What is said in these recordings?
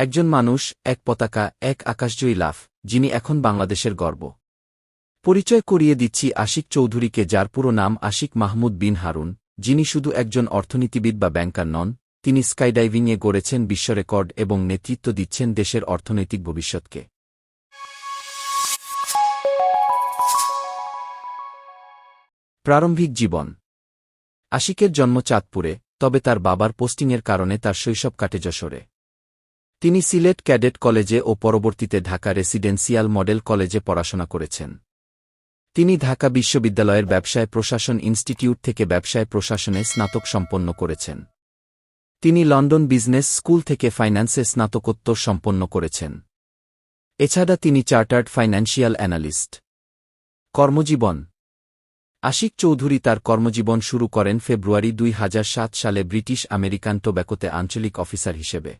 একজন মানুষ, এক পতাকা, এক আকাশজয়ী লাফ, যিনি এখন বাংলাদেশের গর্ব। পরিচয় করিয়ে দিচ্ছি আশিক চৌধুরীকে, যার পুরো নাম আশিক মাহমুদ বিন হারুন, যিনি শুধু একজন অর্থনীতিবিদ বা ব্যাংকার নন, তিনি স্কাইডাইভিংয়ে গড়েছেন বিশ্ব রেকর্ড এবং নেতৃত্ব দিচ্ছেন দেশের অর্থনৈতিক ভবিষ্যৎকে। প্রারম্ভিক জীবন। আশিকের জন্ম চাঁদপুরে, তবে তার বাবার পোস্টিংয়ের কারণে তার শৈশব কাটে যশোরে। তিনি সিলেট ক্যাডেট কলেজে ও পরবর্তীতে ঢাকা রেসিডেন্সিয়াল মডেল কলেজে পড়াশোনা করেছেন। তিনি ঢাকা বিশ্ববিদ্যালয়ের ব্যবসায় প্রশাসন ইনস্টিটিউট থেকে ব্যবসায় প্রশাসনে স্নাতক সম্পন্ন করেছেন। তিনি লন্ডন বিজনেস স্কুল থেকে ফাইন্যান্সে স্নাতকোত্তর সম্পন্ন করেছেন। এছাড়া তিনি চার্টার্ড ফাইন্যান্সিয়াল অ্যানালিস্ট। কর্মজীবন। আশিক চৌধুরী তার কর্মজীবন শুরু করেন ফেব্রুয়ারি দুই হাজার সাত সালে ব্রিটিশ আমেরিকান টোব্যাকোতে আঞ্চলিক অফিসার হিসেবে।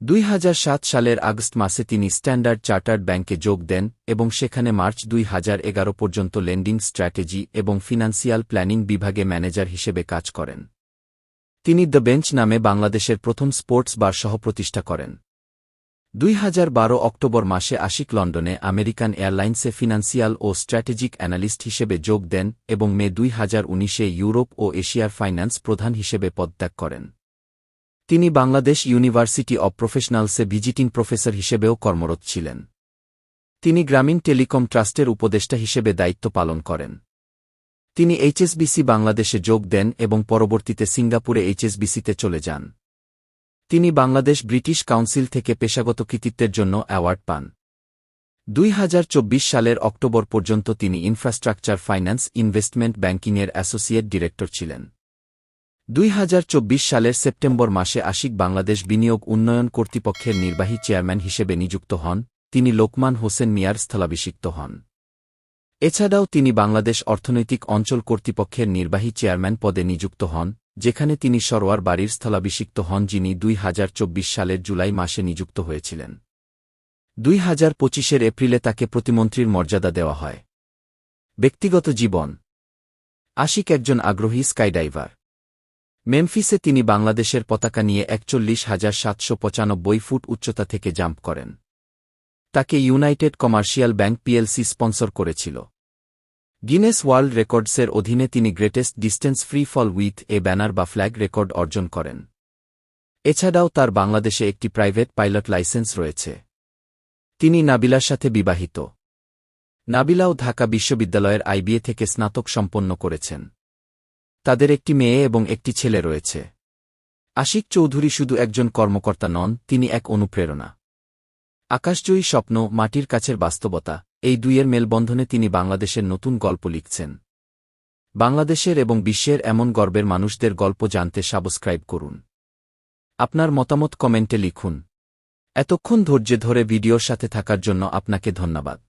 দুই হাজার সাত সালের আগস্ট মাসে তিনি স্ট্যান্ডার্ড চার্টার্ড ব্যাংকে যোগ দেন এবং সেখানে মার্চ দুই হাজার এগারো পর্যন্ত লেন্ডিং স্ট্র্যাটেজি এবং ফিনান্সিয়াল প্ল্যানিং বিভাগে ম্যানেজার হিসেবে কাজ করেন। তিনি দ্য বেঞ্চ নামে বাংলাদেশের প্রথম স্পোর্টস বার সহ প্রতিষ্ঠা করেন। দুই হাজার বারো অক্টোবর মাসে আশিক লন্ডনে আমেরিকান এয়ারলাইন্সে ফিনান্সিয়াল ও স্ট্র্যাটেজিক অ্যানালিস্ট হিসেবে যোগ দেন এবং মে দুই হাজার ইউরোপ ও এশিয়ার ফাইন্যান্স প্রধান হিসেবে পদত্যাগ করেন। তিনি বাংলাদেশ ইউনিভার্সিটি অব প্রফেশনালসে ভিজিটিং প্রফেসর হিসেবেও কর্মরত ছিলেন। তিনি গ্রামীণ টেলিকম ট্রাস্টের উপদেষ্টা হিসেবে দায়িত্ব পালন করেন। তিনি এইচএসবিসি বাংলাদেশে যোগ দেন এবং পরবর্তীতে সিঙ্গাপুরে এইচএসবিসিতে চলে যান। তিনি বাংলাদেশ ব্রিটিশ কাউন্সিল থেকে পেশাগত কৃতিত্বের জন্য অ্যাওয়ার্ড পান। দুই হাজার চব্বিশ সালের অক্টোবর পর্যন্ত তিনি ইনফ্রাস্ট্রাকচার ফাইন্যান্স ইনভেস্টমেন্ট ব্যাংকিংয়ের অ্যাসোসিয়েট ডিরেক্টর ছিলেন। দুই হাজার চব্বিশ সালের সেপ্টেম্বর মাসে আশিক বাংলাদেশ বিনিয়োগ উন্নয়ন কর্তৃপক্ষের নির্বাহী চেয়ারম্যান হিসেবে নিযুক্ত হন, তিনি লোকমান হোসেন মিয়ার স্থলাভিষিক্ত হন। এছাড়াও তিনি বাংলাদেশ অর্থনৈতিক অঞ্চল কর্তৃপক্ষের নির্বাহী চেয়ারম্যান পদে নিযুক্ত হন, যেখানে তিনি সরোয়ার বাড়ির স্থলাভিষিক্ত হন যিনি দুই হাজার চব্বিশ সালের জুলাই মাসে নিযুক্ত হয়েছিলেন। দুই হাজার পঁচিশের এপ্রিলে তাকে প্রতিমন্ত্রীর মর্যাদা দেওয়া হয়। ব্যক্তিগত জীবন। আশিক একজন আগ্রহী স্কাইডাইভার। মেমফিসে তিনি বাংলাদেশের পতাকা নিয়ে একচল্লিশ হাজার সাতশো পঁচানব্বই ফুট উচ্চতা থেকে জাম্প করেন। তাকে United Commercial Bank PLC sponsor করেছিল। গিনেস ওয়ার্ল্ড রেকর্ডসের অধীনে তিনি greatest distance free fall with a banner বা ফ্ল্যাগ রেকর্ড অর্জন করেন। এছাড়াও তার বাংলাদেশে একটি প্রাইভেট পাইলট লাইসেন্স রয়েছে। তিনি নাবিলার সাথে বিবাহিত। নাবিলাও ঢাকা বিশ্ববিদ্যালয়ের আইবিএ থেকে স্নাতক সম্পন্ন করেছেন। তাদের একটি মেয়ে এবং একটি ছেলে রয়েছে। আশিক চৌধুরী শুধু একজন কর্মকর্তা নন, তিনি এক অনুপ্রেরণা। আকাশজয়ী স্বপ্ন, মাটির কাছের বাস্তবতা, এই দুইয়ের মেলবন্ধনে তিনি বাংলাদেশের নতুন গল্প লিখছেন। বাংলাদেশের এবং বিশ্বের এমন গর্বের মানুষদের গল্প জানতে সাবস্ক্রাইব করুন। আপনার মতামত কমেন্টে লিখুন। এতক্ষণ ধৈর্য ধরে ভিডিওর সাথে থাকার জন্য আপনাকে ধন্যবাদ।